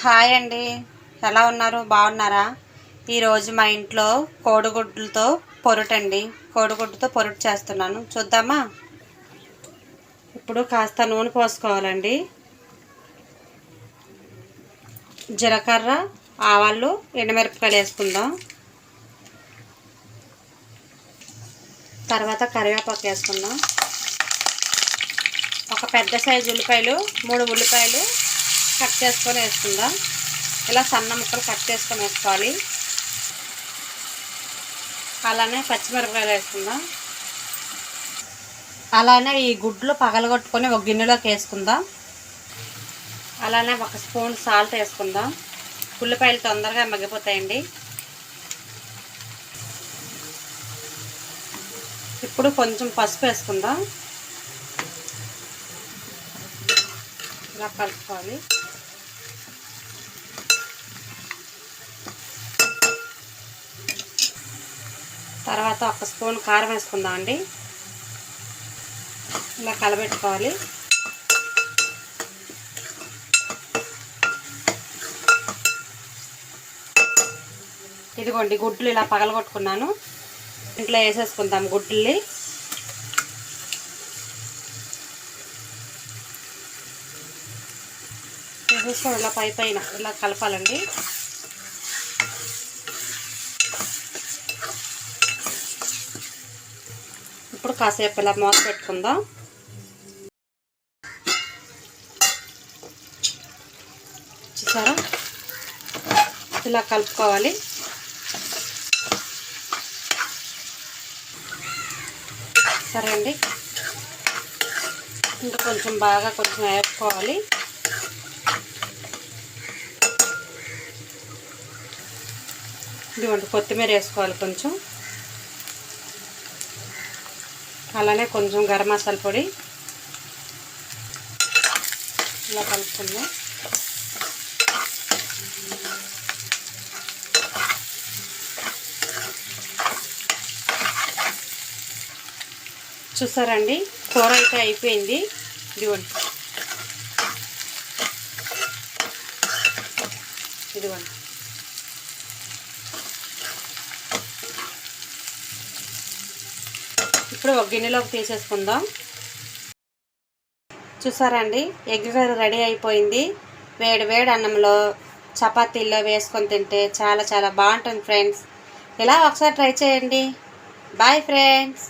Hi అండి. ఎలా ఉన్నారు? బాగున్నారా? ఈరోజు మా ఇంట్లో కోడిగుడ్లతో పొరుటండి. కోడిగుడ్డుతో పొరుటు చేస్తున్నాను. చూద్దామా? ఇప్పుడు కాస్త నూనె పోసుకోవాలండి. జీలకర్ర ఆవాలు ఎండుమిరపకాయలు వేసుకుందాం. తర్వాత కరివేపాకు వేసుకుందాం. ఒక పెద్ద సైజు ఉల్లిపాయలు మూడు ఉల్లిపాయలు కట్ చేసుకొని వేసుకుందాం. ఇలా సన్న ముక్కలు కట్ చేసుకొని వేసుకోవాలి. అలానే పచ్చిమిరపకాయలు వేసుకుందాం. అలానే ఈ గుడ్లు పగలగొట్టుకొని ఒక గిన్నెలోకి వేసుకుందాం. అలానే ఒక స్పూన్ సాల్ట్ వేసుకుందాం. ఉల్లిపాయలు తొందరగా మగ్గిపోతాయండి. ఇప్పుడు కొంచెం పసుపు వేసుకుందాం. ఇలా కలుపుకోవాలి. తర్వాత ఒక స్పూన్ కారం వేసుకుందాం అండి ఇలా కలబెట్టుకోవాలి. ఇదిగోండి గుడ్లు ఇలా పగలగొట్టుకున్నాను. ఇంట్లో వేసేసుకుందాం గుడ్లని. వేసేసుకోండి ఇలా పై పైన ఇలా కలపాలండి. ఇప్పుడు కాసేపు ఇలా మూత పెట్టుకుందాం. చూసారా? ఇలా కలుపుకోవాలి. సరే అండి. ఇంకా కొంచెం బాగా కొంచెం వేపుకోవాలి. ఇదిగోండి కొత్తిమీర వేసుకోవాలి కొంచెం. అలానే కొంచెం గరం మసాలా పొడి ఇలా కలుపుకుందాం. చూసారండి? కూర అయితే అయిపోయింది. ఇదిగోండి. ఇదిగోండి. ఇప్పుడు ఒక గిన్నెలోకి తీసేసుకుందాం. చూసారండి? ఎగ్ కర్రీ రెడీ అయిపోయింది. వేడి వేడి అన్నంలో చపాతీల్లో వేసుకొని తింటే చాలా చాలా బాగుంటుంది ఫ్రెండ్స్. ఇలా ఒకసారి ట్రై చేయండి. Bye friends.